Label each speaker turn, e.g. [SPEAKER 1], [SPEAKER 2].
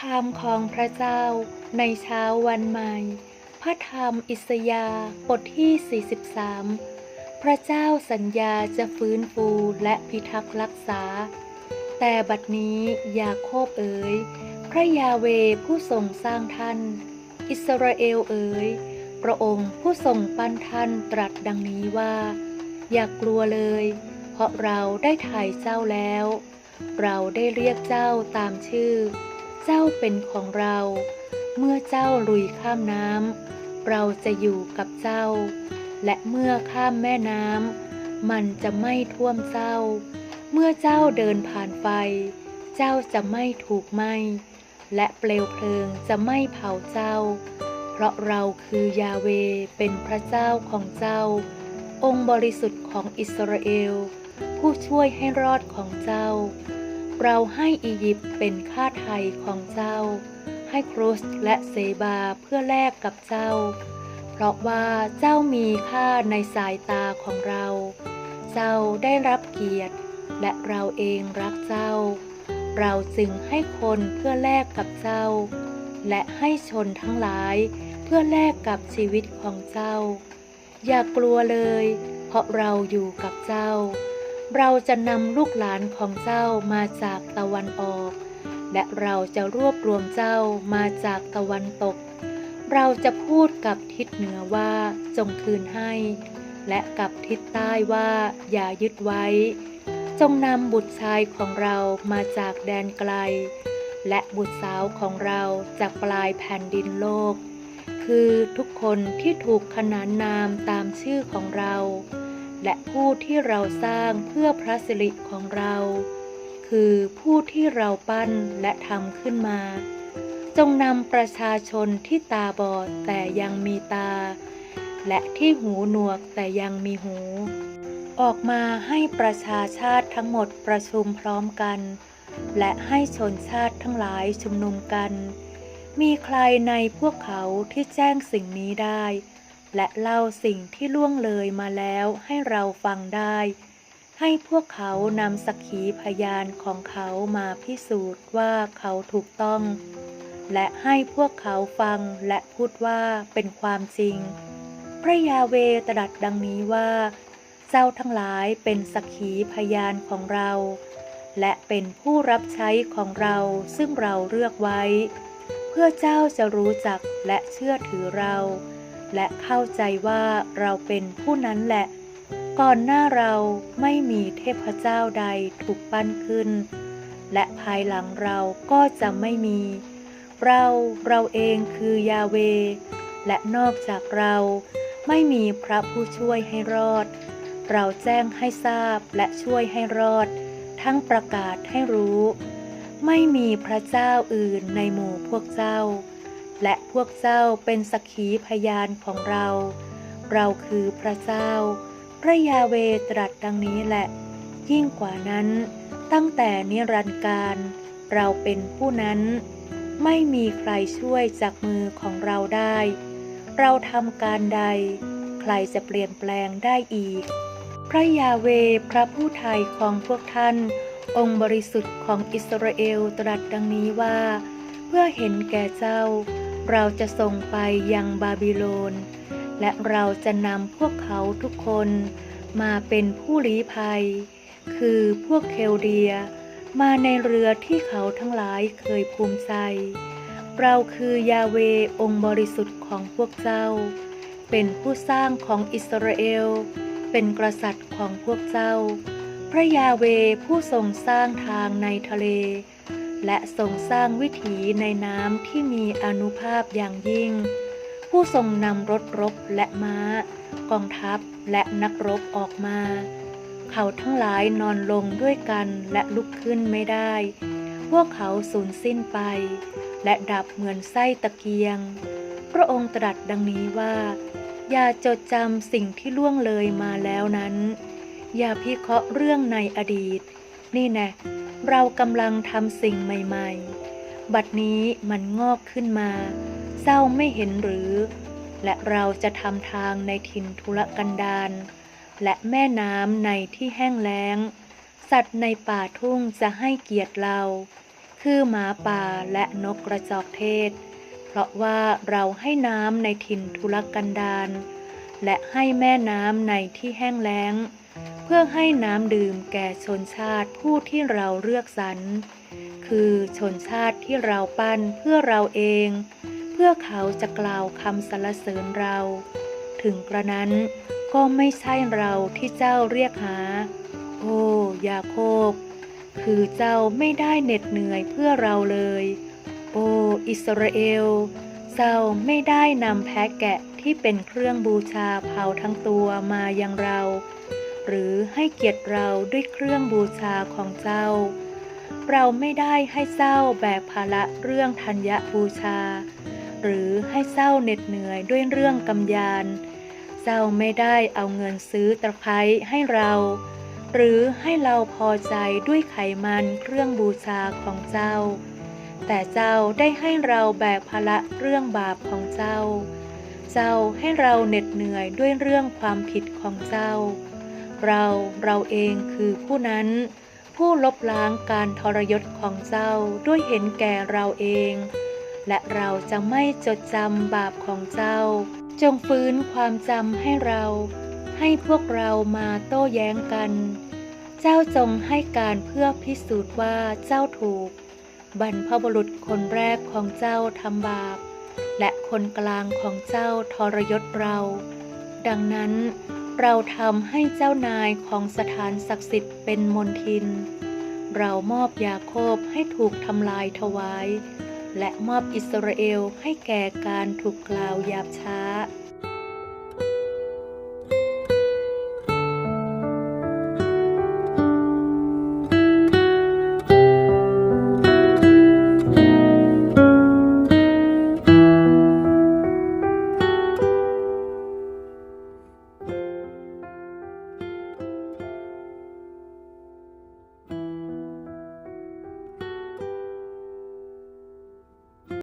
[SPEAKER 1] คำของพระเจ้าในเช้าวันใหม่ พระธรรมอิสยาบทที่ 43 พระเจ้าสัญญาจะฟื้นฟูและพิทักษ์รักษา แต่บัดนี้ยาโคบเอ๋ย พระยาเวผู้ทรงสร้างท่าน อิสราเอลเอ๋ย พระองค์ผู้ทรงปั้นท่านตรัสดังนี้ว่า อย่ากลัวเลย เพราะเราได้ถ่ายเจ้าแล้ว เราได้เรียกเจ้าตามชื่อ เจ้าเป็นของเรา เมื่อเจ้าลุยข้ามน้ำเราจะอยู่กับเจ้า และเมื่อข้ามแม่น้ำมันจะไม่ท่วมเจ้า เมื่อเจ้าเดินผ่านไฟ เจ้าจะไม่ถูกไหม้และเปลวเพลิงจะไม่เผาเจ้า เพราะเราคือยาเวเป็นพระเจ้าของเจ้า องค์บริสุทธิ์ของอิสราเอล ผู้ช่วยให้รอดของเจ้า เราให้อียิปต์เป็นค่าไทยของเจ้า ให้ครุสและเซบาเพื่อแลกกับเจ้า เพราะว่าเจ้ามีค่าในสายตาของเรา เจ้าได้รับเกียรติ และเราเองรักเจ้า เราจึงให้คนเพื่อแลกกับเจ้า และให้ชนทั้งหลายเพื่อแลกกับชีวิตของเจ้า อย่ากลัวเลย เพราะเราอยู่กับเจ้า เราจะนำลูกหลานของเจ้ามาจากตะวันออก และเราจะรวบรวมเจ้ามาจากตะวันตก เราจะพูดกับทิศเหนือว่าจงคืนให้ และกับทิศใต้ว่าอย่ายึดไว้ จงนำบุตรชายของเรามาจากแดนไกล และบุตรสาวของเราจากปลายแผ่นดินโลก คือทุกคนที่ถูกขนานนามตามชื่อของเรา และผู้ที่เราสร้างเพื่อพระสิริของเรา คือผู้ที่เราปั้นและทำขึ้นมา จงนำประชาชนที่ตาบอดแต่ยังมีตา และที่หูหนวกแต่ยังมีหู ออกมาให้ประชาชาติทั้งหมดประชุมพร้อมกัน และให้ชนชาติทั้งหลายชุมนุมกัน มีใครในพวกเขาที่แจ้งสิ่งนี้ได้ และเล่าสิ่งที่ล่วงเลยมาแล้วให้เราฟังได้ ให้พวกเขานำสักขีพยานของเขามาพิสูจน์ว่าเขาถูกต้อง และให้พวกเขาฟังและพูดว่าเป็นความจริง พระยาเวตรัสดังนี้ว่า เจ้าทั้งหลายเป็นสักขีพยานของเรา และเป็นผู้รับใช้ของเราซึ่งเราเลือกไว้ เพื่อเจ้าจะรู้จักและเชื่อถือเรา และเข้าใจว่าเราเป็นผู้นั้นแหละ ก่อนหน้าเราไม่มีเทพเจ้าใดถูกปั้นขึ้น และภายหลังเราก็จะไม่มี เราเราเองคือยาเว และนอกจากเราไม่มีพระผู้ช่วยให้รอด เราแจ้งให้ทราบและช่วยให้รอด ทั้งประกาศให้รู้ ไม่มีพระเจ้าอื่นในหมู่พวกเจ้า และพวกเจ้าเป็นสักขีพยานของเรา เราคือพระเจ้า พระยาเวตรัสดังนี้แหละ ยิ่งกว่านั้น ตั้งแต่นิรันดร์การ เราเป็นผู้นั้น ไม่มีใครช่วยจากมือของเราได้ เราทำการใด ใครจะเปลี่ยนแปลงได้อีก พระยาเวพระผู้ไทยของพวกท่าน องค์บริสุทธิ์ของอิสราเอลตรัสดังนี้ว่า เพื่อเห็นแก่เจ้า เราจะส่งไปยังบาบิโลน และเราจะนำพวกเขาทุกคนมาเป็นผู้ลี้ภัย คือพวกเคลเดีย มาในเรือที่เขาทั้งหลายเคยภูมิใจ เราคือยาเวองค์บริสุทธิ์ของพวกเจ้า เป็นผู้สร้างของอิสราเอล เป็นกษัตริย์ของพวกเจ้า พระยาเวผู้ทรงสร้างทางในทะเล และทรงสร้างวิถีในน้ำที่มีอนุภาพอย่างยิ่ง ผู้ทรงนำรถรบและม้า กองทัพและนักรบออกมา เขาทั้งหลายนอนลงด้วยกันและลุกขึ้นไม่ได้ พวกเขาสูญสิ้นไป และดับเหมือนไส้ตะเกียง พระองค์ตรัสดังนี้ว่า อย่าจดจำสิ่งที่ล่วงเลยมาแล้วนั้น อย่าพิเคราะห์เรื่องในอดีต นี่แน่เรากำลังทำสิ่งใหม่ๆ บัดนี้มันงอกขึ้นมา เศร้าไม่เห็นหรือ และเราจะทำทางในถิ่นทุรกันดารและแม่น้ำในที่แห้งแล้ง สัตว์ในป่าทุ่งจะให้เกียรติเรา คือหมาป่าและนกกระจอกเทศ เพราะว่าเราให้น้ำในถิ่นทุรกันดารและให้แม่น้ำในที่แห้งแล้ง พื่อให้น้ำดื่มแก่ชนชาติผู้ที่เราเลือกสรร คือชนชาติที่เราปั้นเพื่อเราเอง เพื่อเขาจะกล่าวคำสรรเสริญเรา ถึงกระนั้นก็ไม่ใช่เราที่เจ้าเรียกหา โอ้ยาโคบ คือเจ้าไม่ได้เหน็ดเหนื่อยเพื่อเราเลย โอ้อิสราเอล เจ้าไม่ได้นำแพะแกะที่เป็นเครื่องบูชาเผาทั้งตัวมายังเรา หรือให้เกียรติเราด้วยเครื่องบูชาของเจ้า เราไม่ได้ให้เจ้าแบกภาระเรื่องธัญญบูชา หรือให้เจ้าเหน็ดเหนื่อยด้วยเรื่องกำยาน เจ้าไม่ได้เอาเงินซื้อตะไคร้ให้เรา หรือให้เราพอใจด้วยไขมันเครื่องบูชาของเจ้า แต่เจ้าได้ให้เราแบกภาระเรื่องบาปของเจ้าเจ้าให้เราเหน็ดเหนื่อยด้วยเรื่องความผิดของเจ้า เราเราเองคือผู้นั้น ผู้ลบล้างการทรยศของเจ้าด้วยเห็นแก่เราเอง และเราจะไม่จดจำบาปของเจ้า จงฟื้นความจำให้เรา ให้พวกเรามาโต้แย้งกัน เจ้าจงให้การเพื่อพิสูจน์ว่าเจ้าถูก บรรพบุรุษคนแรกของเจ้าทำบาป และคนกลางของเจ้าทรยศเรา ดังนั้น เราทำให้เจ้านายของสถานศักดิ์สิทธิ์เป็นมนทิน เรามอบยาโคบให้ถูกทำลายถวาย และมอบอิสราเอลให้แก่การถูกกล่าวหยาบช้า